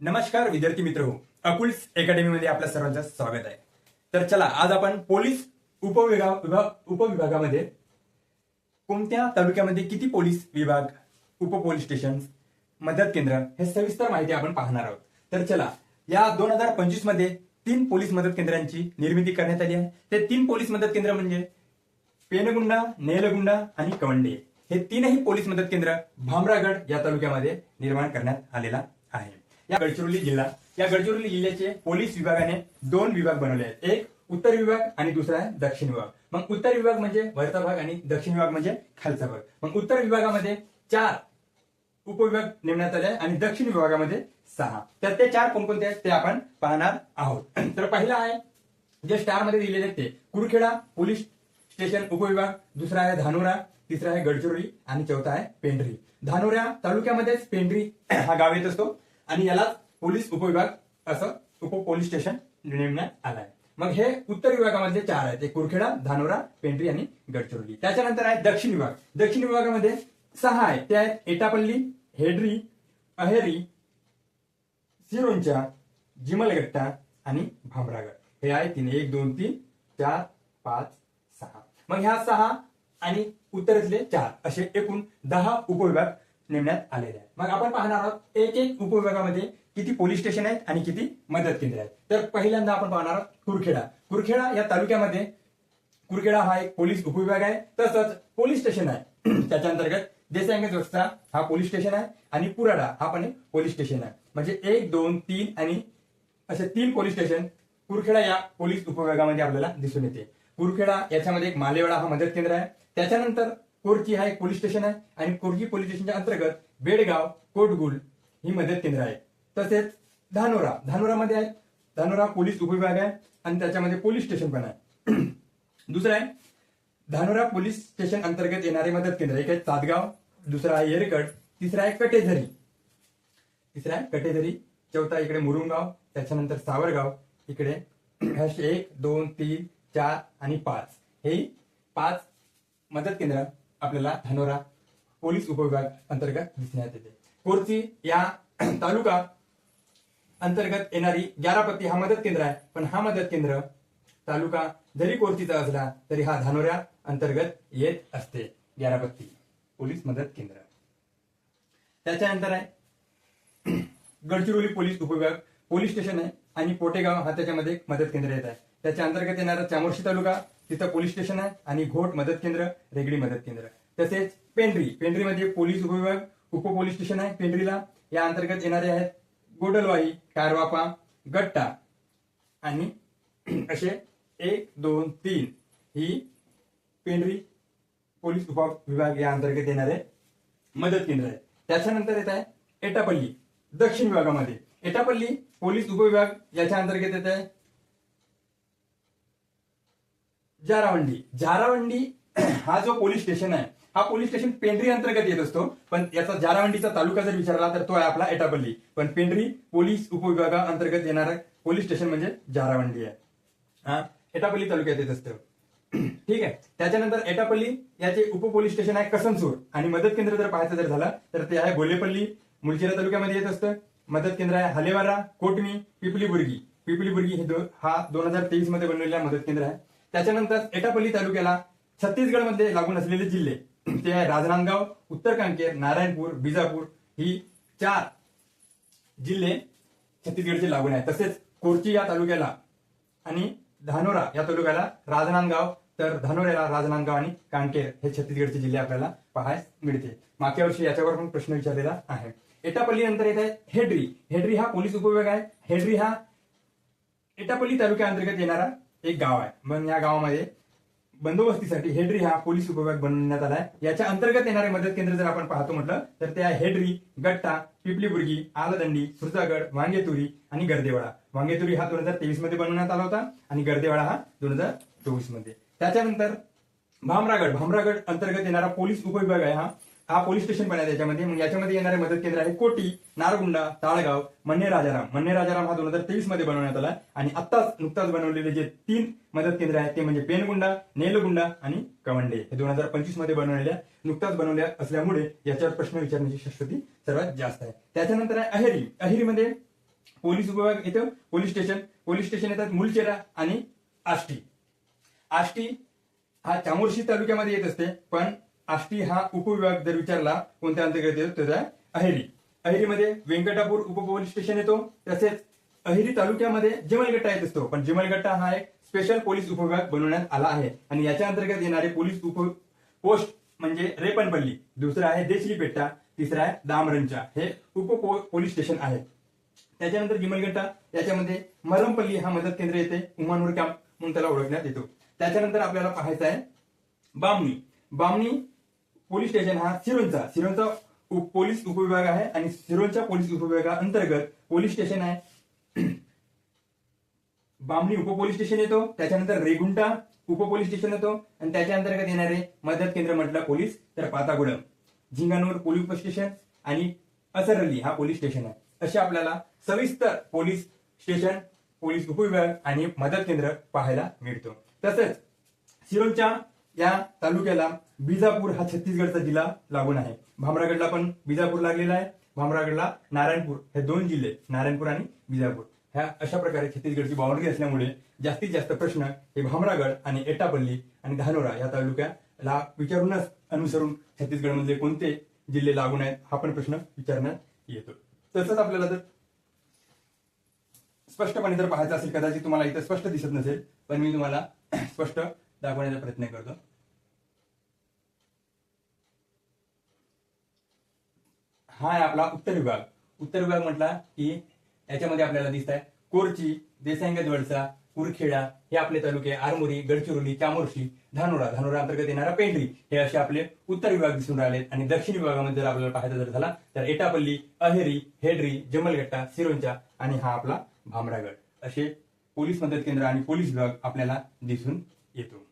नमस्कार विद्यार्थी मित्र हो अकुल्स अकॅडमीमध्ये आपल्या सर्वांचं स्वागत आहे. तर चला आज आपण पोलीस उपविभाग विभाग उपविभागामध्ये कोणत्या तालुक्यामध्ये किती पोलीस विभाग उप पोलीस स्टेशन मदत केंद्र हे सविस्तर माहिती आपण पाहणार आहोत. तर चला या दोन हजार पंचवीसमध्ये तीन पोलीस मदत केंद्रांची निर्मिती करण्यात आली आहे. ते तीन पोलीस मदत केंद्र म्हणजे पेनगुंडा नेलगुंडा आणि कवंडे. हे तीनही पोलीस मदत केंद्र भामरागड या तालुक्यामध्ये निर्माण करण्यात आलेला आहे. या गडचिरोली जिल्हा. या गडचिरोली जिल्ह्याचे पोलीस विभागाने दोन विभाग बनवले आहेत. एक उत्तर विभाग आणि दुसरा आहे दक्षिण विभाग. मग उत्तर विभाग म्हणजे वरचा भाग आणि दक्षिण विभाग म्हणजे खालचा भाग. मग उत्तर विभागामध्ये चार उपविभाग नेमण्यात आले आणि दक्षिण विभागामध्ये सहा. तर ते चार कोणकोणते आहेत ते आपण पाहणार आहोत. तर पहिला आहे जे स्टारमध्ये दिलेले आहेत ते. कुरखेडा पोलीस स्टेशन उपविभाग दुसरा आहे धानोरा तिसरा आहे गडचिरोली आणि चौथा आहे पेंढरी. धानोरा तालुक्यामध्येच पेंढरी हा गाव येत असतो. आणि यालाच पोलीस उपविभाग असं उप पोलीस स्टेशन नेमण्यात आलं आहे मग हे उत्तर विभागामध्ये चार आहेत. ते कुरखेडा धानोरा पेंढरी आणि गडचिरोली. त्याच्यानंतर आहे दक्षिण विभाग. दक्षिण विभागामध्ये सहा आहेत. ते आहेत एटापल्ली हेड्री अहेरी सिरोंचा जिमलगट्टा आणि भामरागड. हे आहे तीन. एक दोन तीन चार पाच सहा. मग ह्या सहा आणि उत्तरेतले चार असे एकूण दहा उपविभाग नेमण्यात आलेले आहेत. मग आपण पाहणार आहोत एक एक उपविभागामध्ये किती पोलीस स्टेशन आहेत आणि किती मदत केंद्र आहेत. तर पहिल्यांदा आपण पाहणार आहोत कुरखेडा. कुरखेडा या तालुक्यामध्ये कुरखेडा हा एक पोलीस उपविभाग आहे. तसंच पोलीस स्टेशन आहे. त्याच्या अंतर्गत देसायंग वस्ता हा पोलीस स्टेशन आहे आणि पुराडा हा पण एक पोलीस स्टेशन आहे. म्हणजे एक दोन तीन आणि असे तीन पोलीस स्टेशन कुरखेडा या पोलीस उपविभागामध्ये आपल्याला दिसून येते. कुरखेडा याच्यामध्ये एक मालेवाडा हा मदत केंद्र आहे. त्याच्यानंतर कोरची हा एक पोलीस स्टेशन आहे आणि कोरची पोलीस स्टेशनच्या अंतर्गत बेडगाव कोटगुल ही मदत केंद्र आहे तसेच धानोरा धानोरामध्ये आहे. धानोरा पोलीस उपविभाग आहे आणि त्याच्यामध्ये पोलीस स्टेशन पण आहे. दुसरं आहे धानोरा पोलीस स्टेशन अंतर्गत येणारे मदत केंद्र एक आहे सातगाव दुसरा आहे येरकड तिसरा आहे कटेझरी. तिसरा आहे कटेझरी चौथा इकडे मुरुंगाव त्याच्यानंतर सावरगाव इकडे एक दोन तीन चार आणि पाच. हे पाच मदत केंद्र आपल्याला धानोरा पोलीस उपविभाग अंतर्गत दिसण्यात येते. कोरची या तालुका अंतर्गत येणारी ग्यारापत्ती हा मदत केंद्र आहे. पण हा मदत केंद्र तालुका जरी कोरचीचा असला तरी हा धानोऱ्या अंतर्गत येत असते. ग्यारापत्ती पोलीस मदत केंद्र. त्याच्यानंतर आहे गडचिरोली पोलीस उपविभाग पोलीस स्टेशन आहे आणि पोटेगाव हा त्याच्यामध्ये मदत केंद्र येत आहे. त्याच्या अंतर्गत येणारा चामोर्शी तालुका तिथं पोलीस स्टेशन आहे आणि घोट मदत केंद्र रेगडी मदत केंद्र. तसेच पेंढरी पेंढरीमध्ये पोलीस उपविभाग उप पोलीस स्टेशन आहे पेंढरीला. या अंतर्गत येणारे आहेत गोडलवाई कारवापा गट्टा आणि असे एक दोन तीन ही पेंढरी पोलीस उपविभाग या अंतर्गत येणारे मदत केंद्र आहे त्याच्यानंतर येत आहे एटापल्ली दक्षिण विभागामध्ये. एटापल्ली पोलीस उपविभाग याच्या अंतर्गत येत आहे जारावंडी. जारावंडी हा जो पोलीस स्टेशन आहे हा पोलीस स्टेशन पेंढरी अंतर्गत येत असतो. पण याचा जारावंडीचा तालुका जर विचारला तर तो आहे आपला एटापल्ली पण पेंढरी पोलीस उपविभागा अंतर्गत येणारा पोलीस स्टेशन म्हणजे जारावंडी आहे. हा? एटापल्ली तालुक्यात येत असतं. ठीक आहे. त्याच्यानंतर एटापल्ली याचे उप पोलीस स्टेशन आहे कसनसूर. आणि मदत केंद्र जर पाहायचं जर झालं तर ते आहे गोलेपल्ली मुलचेरा तालुक्यामध्ये येत असतं. मदत केंद्र आहे हलेवारा कोटमी पिपलीबुर्गी. पिपलीबुर्गी हे दो, हा दोन हजार तेवीसमध्ये बनलेला मदत केंद्र आहे. त्याच्यानंतर एटापल्ली तालुक्याला छत्तीसगडमध्ये लागून असलेले जिल्हे ते आहे राजनांदगाव उत्तर कांकेर नारायणपूर बिजापूर ही चार जिल्हे छत्तीसगडचे लागून आहेत. तसेच कोरची या तालुक्याला आणि धानोरा या तालुक्याला राजनांदगाव तर धानोऱ्याला राजनांदगाव आणि कांकेर हे छत्तीसगडचे जिल्हे आपल्याला पाहायला मिळते मागच्या वर्षी याच्यावर पण प्रश्न विचारलेला आहे. एटापल्ली नंतर येत आहे हेड्री. हेड्री हा पोलीस उपविभाग आहे. हेड्री हा एटापल्ली तालुक्या अंतर्गत येणारा एक गाव आहे. मग या गावामध्ये बंदोबस्तीसाठी हेड्री हा पोलीस उपविभाग बनवण्यात आलाय. याच्या अंतर्गत येणारे मदत केंद्र जर आपण पाहतो म्हटलं तर त्या हेड्री गट्टा पिपलीबुर्गी आलदंडी सुरजागड वांगेतुरी आणि गर्देवाडा. वांगेतुरी हा दोन हजार तेवीसमध्ये बनवण्यात आला होता आणि गर्देवाडा हा दोन हजार चोवीसमध्ये. त्याच्यानंतर भामरागड. भामरागड अंतर्गत येणारा पोलीस उपविभाग आहे हा. हा पोलीस स्टेशन पण आहे त्याच्यामध्ये. मग याच्यामध्ये येणारे मदत केंद्र आहे कोटी नारगुंडा ताळगाव मन्ने राजाराम मन्ने राजाराम हा दोन हजार तेवीसमध्ये बनवण्यात आला. आणि आत्ताच नुकताच बनवलेले जे तीन मदत केंद्र आहेत ते म्हणजे पेनगुंडा नेलगुंडा आणि कवंडे हे दोन हजार पंचवीसमध्ये बनवलेल्या नुकताच बनवल्या असल्यामुळे याच्यावर प्रश्न विचारण्याची शक्ती सर्वात जास्त आहे. त्याच्यानंतर आहे अहेरी. अहेरीमध्ये पोलीस विभाग येतं पोलीस स्टेशन. पोलीस स्टेशन येतात मुलचेरा आणि आष्टी. आष्टी हा चामोर्शी तालुक्यामध्ये येत असते पण आष्टी हा उपविभाग जर विचारला कोणत्या अंतर्गत येतो तर अहेरी. अहेरीमध्ये व्यंकटापूर उप पोलीस स्टेशन येतो. तसेच अहेरी तालुक्यामध्ये जिमलगट्टा येत असतो. पण जिमलगट्टा हा एक स्पेशल पोलीस उपविभाग बनवण्यात आला आहे. आणि याच्या अंतर्गत येणारे पोलीस उप पोस्ट म्हणजे रेपनपल्ली दुसरा आहे देशलीपेट्टा तिसरा आहे दामरंचा हे उप पोलीस स्टेशन आहे. त्याच्यानंतर जिमलगट्टा याच्यामध्ये मरमपल्ली हा मदत केंद्र येते. उमानूर कॅम्प म्हणून त्याला ओळखण्यात येतो. त्याच्यानंतर आपल्याला पाहायचं आहे बामणी. बामणी पोलीस स्टेशन हा सिरोंचा सिरोंचा उप- पोलीस उपविभाग आहे आणि सिरोंच्या पोलीस उपविभागाअंतर्गत पोलीस स्टेशन आहे. बामणी उप पोलीस स्टेशन येतो त्याच्यानंतर रेगुंटा उप पोलीस स्टेशन येतो आणि त्याच्या अंतर्गत येणारे मदत केंद्र म्हटलं पोलीस तर पातागुडम झिंगानूर पोलीस उप स्टेशन आणि असरली हा पोलीस स्टेशन आहे. असे आपल्याला सविस्तर पोलीस स्टेशन पोलीस उपविभाग आणि मदत केंद्र पाहायला मिळतो. तसंच सिरोंच्या या तालुक्याला बिजापूर हा छत्तीसगडचा जिल्हा लागून आहे. भामरागडला पण बिजापूर लागलेला आहे. भामरागडला नारायणपूर हे दोन जिल्हे नारायणपूर आणि बिजापूर. ह्या अशा प्रकारे छत्तीसगडची बाउंड्री असल्यामुळे जास्तीत जास्त प्रश्न हे भामरागड आणि एटापल्ली आणि धानोरा या तालुक्याला विचारूनच अनुसरून छत्तीसगडमधले कोणते जिल्हे लागून आहेत हा पण प्रश्न विचारण्यात येतो. तसंच आपल्याला जर स्पष्टपणे जर पाहायचं असेल कदाचित तुम्हाला इथं स्पष्ट दिसत नसेल पण मी तुम्हाला स्पष्ट दाखवण्याचा प्रयत्न करतो. हा आहे आपला उत्तर विभाग. उत्तर विभाग म्हटला की याच्यामध्ये आपल्याला दिसत आहे कोरची देसाईंगत वडसा कुरखेडा हे आपले तालुके आरमोरी गडचिरोली चामोर्शी धानोरा. धानोरा अंतर्गत येणारा पेंढरी. हे असे आपले उत्तर विभाग दिसून राहिले आणि दक्षिण विभागामध्ये जर आपल्याला पाहायचं जर झाला तर एटापल्ली अहेरी हेडरी जमलगट्टा सिरोंचा आणि हा आपला भामरागड. असे पोलीस मदत केंद्र आणि पोलीस विभाग आपल्याला दिसून येतो.